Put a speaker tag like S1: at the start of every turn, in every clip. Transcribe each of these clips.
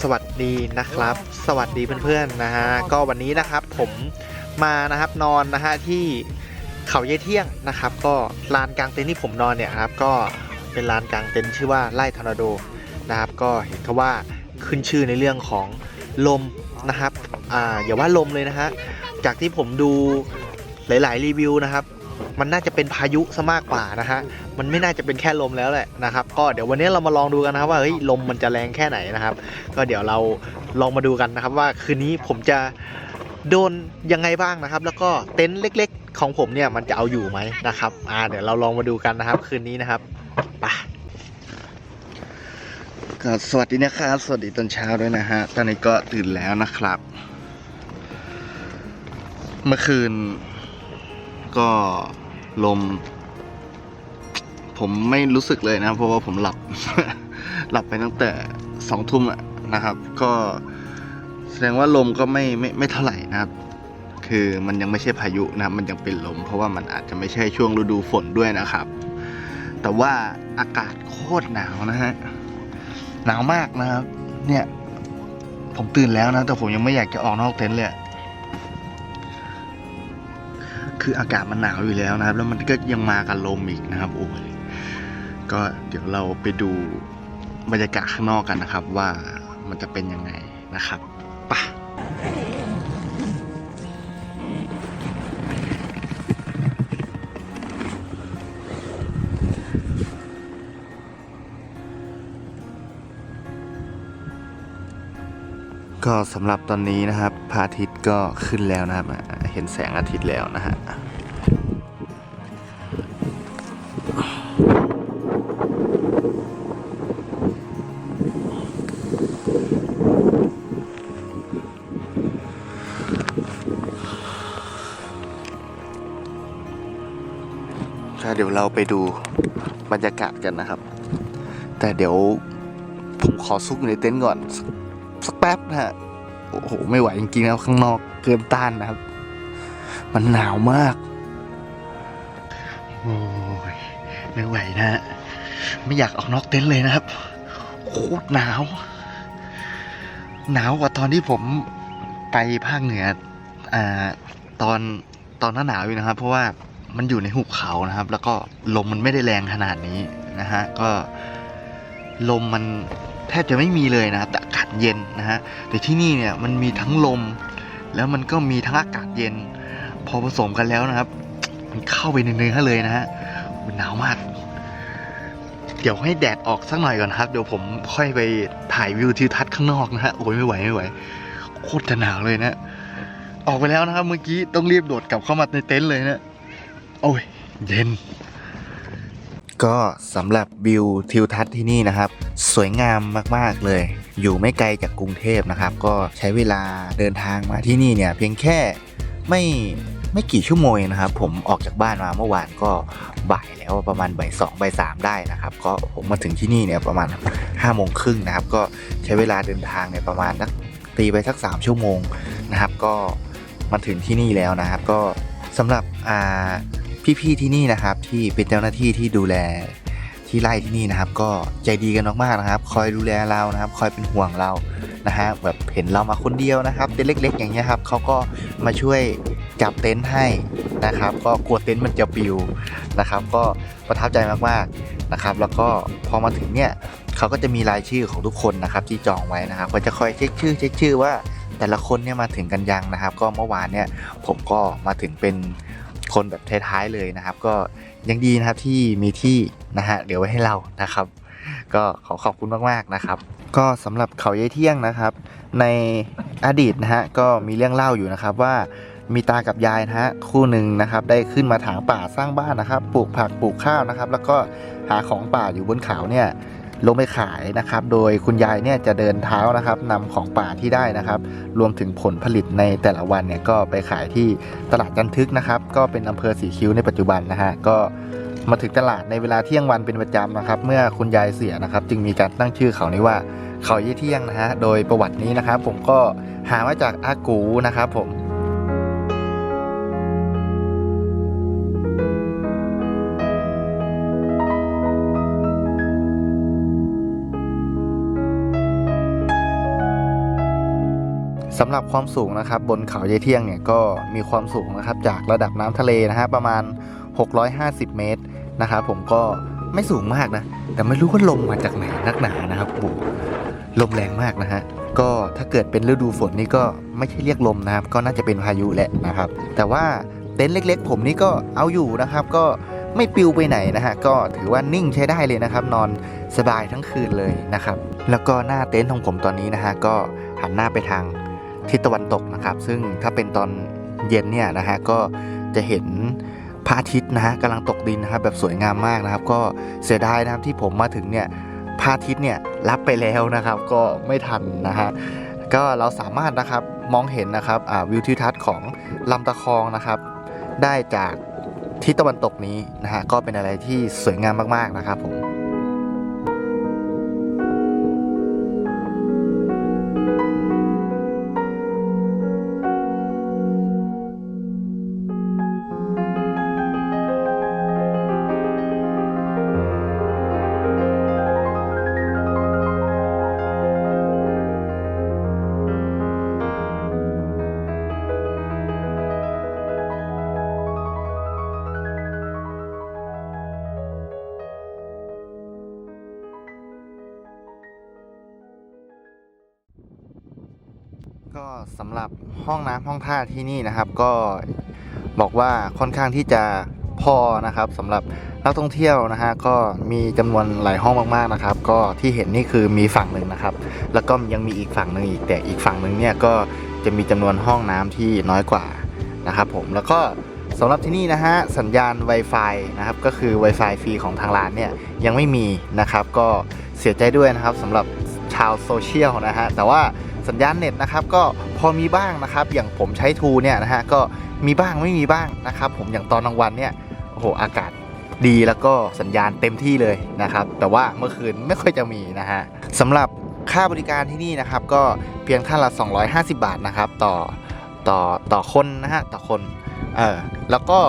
S1: สวัสดีนะครับ สวัสดีเพื่อนๆนะฮะก็วันนี้นะครับผมมานะครับนอนนะฮะที่เขาเยเที่ยงนะครับ ก็ลานกลางเต็นท์ที่ผมนอนเนี่ยครับก็เป็นลานกลางเต็นท์ชื่อว่าไร่ทอร์นาโดนะครับ ก็เห็นเขาว่าขึ้นชื่อในเรื่องของลมนะครับอ่าอย่าว่าลมเลยนะฮะจากที่ผมดูหลาย ๆ รีวิวนะครับ มันน่าจะเป็นพายุซะมากกว่านะฮะมันไม่น่าจะเป็นแค่ลมแล้วแหละนะครับ ก็เดี๋ยววันนี้เรามาลองดูกันนะครับว่าเฮ้ยลมมันจะแรงแค่ไหนนะครับ ก็เดี๋ยวเราลองมาดูกันนะครับว่าคืนนี้ผมจะโดนยังไงบ้างนะครับ แล้วก็เต็นท์เล็ก ๆ ของผมเนี่ยมันจะเอาอยู่ไหมนะครับอ่าเดี๋ยวเราลองมาดูกันนะครับ คืนนี้นะครับไปก็สวัสดีนะครับสวัสดีตอนเช้าด้วยนะฮะตอนนี้ก็ตื่นแล้วนะครับ เมื่อคืนก็ ลม ผมไม่รู้สึกเลยนะ เพราะว่าผมหลับ หลับไปตั้งแต่สองทุ่มอะนะครับ ก็แสดงว่าลมก็ไม่ไม่ไม่เท่าไหร่นะครับ คือมันยังไม่ใช่พายุนะครับ มันยังเป็นลม เพราะว่ามันอาจจะไม่ใช่ช่วงฤดูฝนด้วยนะครับ แต่ว่าอากาศโคตรหนาวนะฮะหนาวมากนะครับ เนี่ย ผมตื่นแล้วนะ แต่ผมยังไม่อยากจะออกนอกเต็นท์เลย คืออากาศมันหนาวอยู่แล้วนะครับ แล้วมันก็ยังมากับลมอีกนะครับโอ้ยก็เดี๋ยวเราไปดูบรรยากาศข้างนอกกันนะครับ ว่ามันจะเป็นยังไงนะครับปะก็สำหรับตอนนี้นะครับพระอาทิตย์ก็ขึ้นแล้วนะครับ เห็นแสงอาทิตย์แล้วนะฮะถ้าเดี๋ยวเราไปดูบรรยากาศกันนะครับ แต่เดี๋ยวผมขอซุกอยู่ในเต็นท์ก่อน สักสักแป๊บนะฮะ โอ้โห ไม่ไหวจริงๆแล้วข้างนอกเกินต้านนะครับ มันหนาวมาก โอ้ยไม่ไหวนะฮะไม่อยากออกนอกเต็นท์เลยนะครับ โคตรหนาว หนาวกว่าตอนที่ผมไปภาคเหนืออ่าตอนตอนหน้าหนาวอยู่นะครับ เพราะว่ามันอยู่ในหุบเขานะครับ แล้วก็ลมมันไม่ได้แรงขนาดนี้นะฮะ ก็ลมมันแทบจะไม่มีเลยนะครับแต่อากาศเย็นนะฮะแต่ที่นี่เนี่ยมันมีทั้งลม แล้วมันก็มีทั้งอากาศเย็น พอผสมกันแล้วนะครับ มันเข้าไปในเนื้อเลยนะฮะมันหนาวมาก เดี๋ยวให้แดดออกสักหน่อยก่อนครับ เดี๋ยวผมค่อยไปถ่ายวิวทิวทัศน์ข้างนอกนะฮะโอ้ยไม่ไหวไม่ไหวโคตรจะหนาวเลยนะออกไปแล้วนะครับ เมื่อกี้ต้องรีบโดดกลับเข้ามาในเต็นท์เลยนะโอ้ยเย็น ก็สำหรับวิวทิวทัศน์ที่นี่นะครับ สวยงามมากๆเลย อยู่ไม่ไกลจากกรุงเทพนะครับ ก็ใช้เวลาเดินทางมาที่นี่เนี่ย เพียงแค่ ไม่ไม่กี่ชั่วโมงนะครับ ผมออกจากบ้านมาเมื่อวานก็บ่ายแล้วประมาณบ่ายสองบ่ายสามได้นะครับ ก็ผมมาถึงที่นี่เนี่ยประมาณห้าโมงครึ่งนะครับ ก็ใช้เวลาเดินทางเนี่ยประมาณสักตีไปสักสามชั่วโมงนะครับ ก็มาถึงที่นี่แล้วนะครับ ก็สำหรับอ่าพี่ๆที่นี่นะครับ ที่เป็นเจ้าหน้าที่ที่ดูแล ที่ไร่ที่นี่นะครับ ก็ใจดีกันมากๆนะครับ คอยดูแลเรานะครับ คอยเป็นห่วงเรานะฮะแบบเห็นเรามาคนเดียวนะครับเต็นท์เล็ก ๆ อย่างเงี้ยครับเขาก็มาช่วยจับเต็นท์ให้นะครับ ก็กลัวเต็นท์มันจะปิวนะครับ ก็ประทับใจมากๆนะครับ แล้วก็พอมาถึงเนี่ยเขาก็จะมีรายชื่อของทุกคนนะครับ ที่จองไว้นะครับก็จะคอยเช็คชื่อเช็คชื่อว่าแต่ละคนเนี่ยมาถึงกันยังนะครับ ก็เมื่อวานเนี่ยผมก็มาถึงเป็น คนแบบท้ายๆเลยนะครับ ก็ยังดีนะครับที่มีที่นะฮะเดี๋ยวไว้ให้เรานะครับ ก็ขอขอบคุณมากๆนะครับ ก็สำหรับเขาเยเที่ยงนะครับ ในอดีตนะฮะก็มีเรื่องเล่าอยู่นะครับว่ามีตากับยายนะฮะคู่หนึ่งนะครับได้ขึ้นมาถางป่าสร้างบ้านนะครับ ปลูกผักปลูกข้าวนะครับ แล้วก็หาของป่าอยู่บนเขาเนี่ย ลงไปขายนะครับ โดยคุณยายเนี่ยจะเดินเท้านะครับนำของป่าที่ได้นะครับ รวมถึงผลผลิตในแต่ละวันเนี่ยก็ไปขายที่ตลาดจันทึกนะครับ ก็เป็นอำเภอสีคิ้วในปัจจุบันนะฮะก็มาถึงตลาดในเวลาเที่ยงวันเป็นประจำนะครับ เมื่อคุณยายเสียนะครับ จึงมีการตั้งชื่อเขานี้ว่าเขาเยี่เที่ยงนะฮะโดยประวัตินี้นะครับ ผมก็หามาจากอากูนะครับผม สำหรับความสูงนะครับบนเขาเยเที่ยงเนี่ยก็มีความสูงนะครับจากระดับน้ำทะเลนะฮะประมาณ 650 เมตรนะครับผมก็ไม่สูงมากนะ แต่ไม่รู้ว่าลมมาจากไหนนักหนานะครับโอ้ลมแรงมากนะฮะก็ถ้าเกิดเป็นฤดูฝนนี่ก็ไม่ใช่เรียกลมนะครับ ก็น่าจะเป็นพายุแหละนะครับ แต่ว่าเต็นท์เล็ก ๆ ผมนี่ก็เอาอยู่นะครับ ก็ไม่ปลิวไปไหนนะฮะก็ถือว่านิ่งใช้ได้เลยนะครับ นอนสบายทั้งคืนเลยนะครับ แล้วก็หน้าเต็นท์ของผมตอนนี้นะฮะก็หันหน้าไปทาง ทิศตะวันตกนะครับ ซึ่งถ้าเป็นตอนเย็นเนี่ยนะฮะก็จะเห็นพระอาทิตย์นะฮะกำลังตกดินนะครับแบบสวยงามมากนะครับ ก็เสียดายนะครับที่ผมมาถึงเนี่ยพระอาทิตย์เนี่ยรับไปแล้วนะครับ ก็ไม่ทันนะฮะก็เราสามารถนะครับมองเห็นนะครับวิวทิวทัศน์ของลำตะคองนะครับ ได้จากทิศตะวันตกนี้นะฮะก็เป็นอะไรที่สวยงามมากๆนะครับผม สำหรับห้องน้ำห้องท่าที่นี่นะครับ ก็บอกว่าค่อนข้างที่จะพอนะครับสำหรับนักท่องเที่ยวนะฮะก็มีจำนวนหลายห้องมากๆนะครับ ก็ที่เห็นนี่คือมีฝั่งหนึ่งนะครับ แล้วก็ยังมีอีกฝั่งหนึ่งอีกแต่อีกฝั่งหนึ่งเนี่ยก็จะมีจำนวนห้องน้ำที่น้อยกว่านะครับ ผมแล้วก็สำหรับที่นี่นะฮะสัญญาณ Wi-Fi นะครับก็คือ Wi-Fi ฟรีของทางร้านเนี่ยยังไม่มีนะครับ ก็เสียใจด้วยนะครับสำหรับ ชาวโซเชียลนะฮะแต่ว่าสัญญาณเน็ตนะครับก็พอมีบ้างนะครับ อย่างผมใช้ทูเนี่ยนะฮะก็มีบ้างไม่มีบ้างนะครับ ผมอย่างตอนกลางวันเนี่ยโอ้โหอากาศดีแล้วก็สัญญาณเต็มที่เลยนะครับ แต่ว่าเมื่อคืนไม่ค่อยจะมีนะฮะสำหรับค่าบริการที่นี่นะครับก็เพียงท่านละ 250 บาทนะครับต่อต่อต่อคนนะฮะต่อคนเออแล้วก็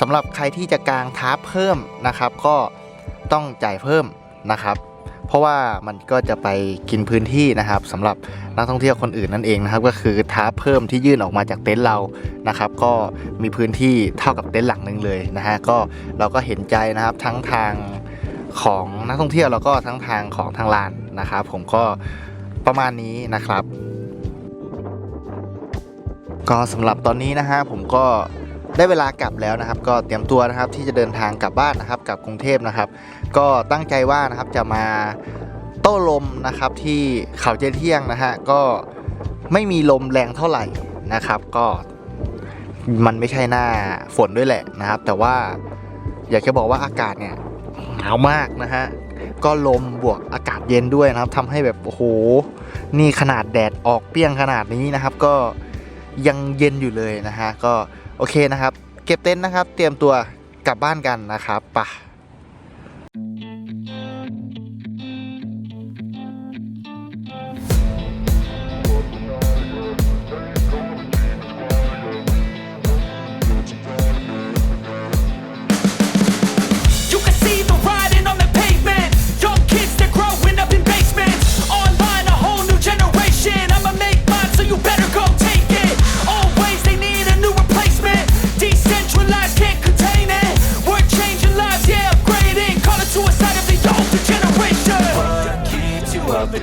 S1: สำหรับใครที่จะกางทาร์ปเพิ่มนะครับ ก็ต้องจ่ายเพิ่มนะครับ เพราะว่ามันก็จะไปกินพื้นที่นะครับสำหรับนักท่องเที่ยวคนอื่นนั่นเองนะครับ ก็คือท้าเพิ่มที่ยื่นออกมาจากเต็นท์เรานะครับ ก็มีพื้นที่เท่ากับเต็นท์หลังหนึ่งเลยนะฮะก็เราก็เห็นใจนะครับทั้งทางของนักท่องเที่ยวแล้วก็ทั้งทางของทางลานนะครับ ผมก็ประมาณนี้นะครับ ก็สำหรับตอนนี้นะฮะผมก็ ได้เวลากลับแล้วนะครับ ก็เตรียมตัวนะครับที่จะเดินทางกลับบ้านนะครับกลับกรุงเทพนะครับ ก็ตั้งใจว่านะครับจะมาโต้ลมนะครับที่เขาเจเที่ยงนะฮะก็ไม่มีลมแรงเท่าไหร่นะครับ ก็มันไม่ใช่หน้าฝนด้วยแหละนะครับ แต่ว่าอยากจะบอกว่าอากาศเนี่ยหนาวมากนะฮะก็ลมบวกอากาศเย็นด้วยนะครับทำให้แบบโอ้โหนี่ขนาดแดดออกเปรี้ยงขนาดนี้นะครับ ก็ยังเย็นอยู่เลยนะฮะก็ โอเคนะครับ เก็บเต็นท์นะครับ เตรียมตัวกลับบ้านกันนะครับไปะ